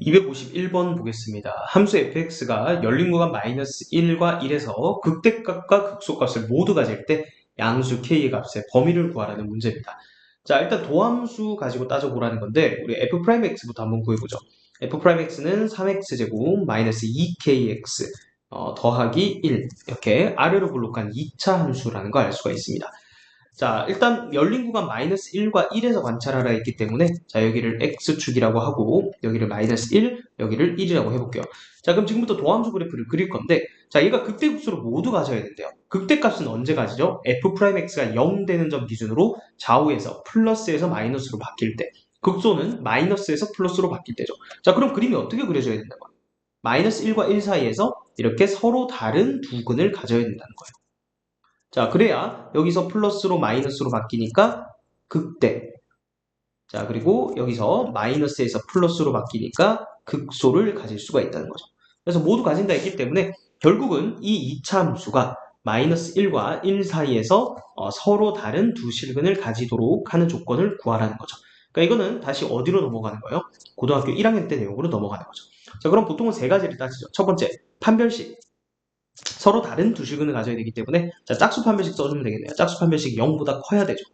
251번 보겠습니다. 함수 fx가 열린 구간 마이너스 1과 1에서 극대값과 극소값을 모두 가질 때 양수 k의 값의 범위를 구하라는 문제입니다. 자, 일단 도함수 가지고 따져보라는 건데 우리 f'x부터 한번 구해보죠. f'x는 3x제곱 마이너스 2kx 어, 더하기 1 이렇게 아래로 블록한 2차 함수라는 걸 알 수가 있습니다. 자, 일단 열린 구간 마이너스 1과 1에서 관찰하라 했기 때문에 자, 여기를 x축이라고 하고 여기를 마이너스 1, 여기를 1이라고 해볼게요. 자, 그럼 지금부터 도함수 그래프를 그릴 건데 자, 얘가 극대급수로 모두 가져야 된대요. 극대값은 언제 가지죠? f'x가 0 되는 점 기준으로 좌우에서 플러스에서 마이너스로 바뀔 때 극소는 마이너스에서 플러스로 바뀔 때죠. 자, 그럼 그림이 어떻게 그려져야 된다고? 마이너스 1과 1 사이에서 이렇게 서로 다른 두 근을 가져야 된다는 거예요. 자, 그래야 여기서 플러스로 마이너스로 바뀌니까 극대. 자, 그리고 여기서 마이너스에서 플러스로 바뀌니까 극소를 가질 수가 있다는 거죠. 그래서 모두 가진다 했기 때문에 결국은 이 2차 함수가 마이너스 1과 1 사이에서 어, 서로 다른 두 실근을 가지도록 하는 조건을 구하라는 거죠. 그러니까 이거는 다시 어디로 넘어가는 거예요? 고등학교 1학년 때 내용으로 넘어가는 거죠. 자, 그럼 보통은 세 가지를 따지죠. 첫 번째, 판별식. 서로 다른 두 실근을 가져야 되기 때문에 자, 짝수 판별식 써주면 되겠네요. 짝수 판별식 0보다 커야 되죠.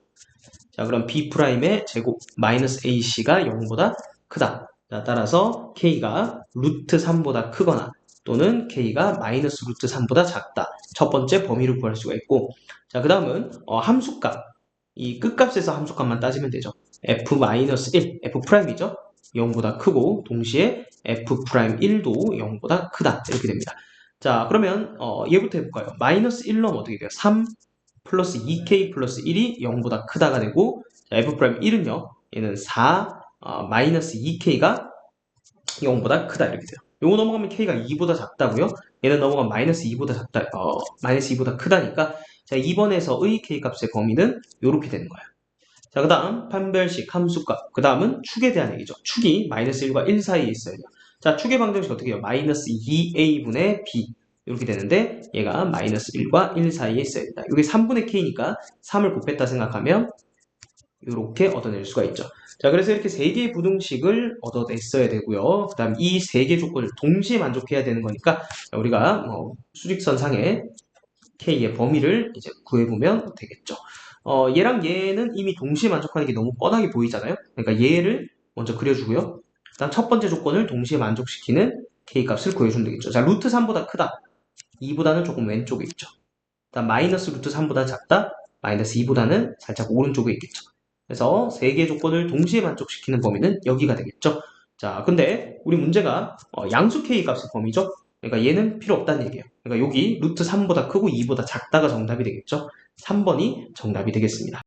자, 그럼 B'의 제곱 마이너스 AC가 0보다 크다. 자, 따라서 K가 루트 3보다 크거나 또는 K가 마이너스 루트 3보다 작다. 첫 번째 범위를 구할 수가 있고 자, 그 다음은 어, 함수값. 이 끝값에서 함수값만 따지면 되죠. F-1, F'이죠. 0보다 크고 동시에 F'1도 0보다 크다. 이렇게 됩니다. 자, 그러면 어, 얘부터 해볼까요? 마이너스 1 넣으면 어떻게 돼요? 3 플러스 2k 플러스 1이 0보다 크다가 되고 자, f'1은요. 얘는 4 어, 마이너스 2k가 0보다 크다 이렇게 돼요. 요거 넘어가면 k가 2보다 작다고요? 얘는 넘어가면 마이너스 2보다 작다, 어, 마이너스 2보다 크다니까 자, 2번에서의 k 값의 범위는 이렇게 되는 거예요. 자, 그 다음 판별식 함수값. 그 다음은 축에 대한 얘기죠. 축이 마이너스 1과 1 사이에 있어야 돼요. 자, 축의 방정식 어떻게 해요? 마이너스 2a분의 b 이렇게 되는데 얘가 마이너스 1과 1 사이에 있어야 된다. 이게 3분의 k니까 3을 곱했다 생각하면 이렇게 얻어낼 수가 있죠. 자, 그래서 이렇게 세 개의 부등식을 얻어냈어야 되고요. 그 다음 이 세 개 조건을 동시에 만족해야 되는 거니까 우리가 뭐 수직선 상에 k의 범위를 이제 구해보면 되겠죠. 어, 얘랑 얘는 이미 동시에 만족하는 게 너무 뻔하게 보이잖아요. 그러니까 얘를 먼저 그려주고요. 일단 첫 번째 조건을 동시에 만족시키는 k값을 구해주면 되겠죠. 자, 루트 3보다 크다. 2보다는 조금 왼쪽에 있죠. 일단 마이너스 루트 3보다 작다. 마이너스 2보다는 살짝 오른쪽에 있겠죠. 그래서 세 개의 조건을 동시에 만족시키는 범위는 여기가 되겠죠. 자, 근데 우리 문제가 어, 양수 k 값의 범위죠. 그러니까 얘는 필요 없다는 얘기예요. 그러니까 여기 루트 3보다 크고 2보다 작다가 정답이 되겠죠. 3번이 정답이 되겠습니다.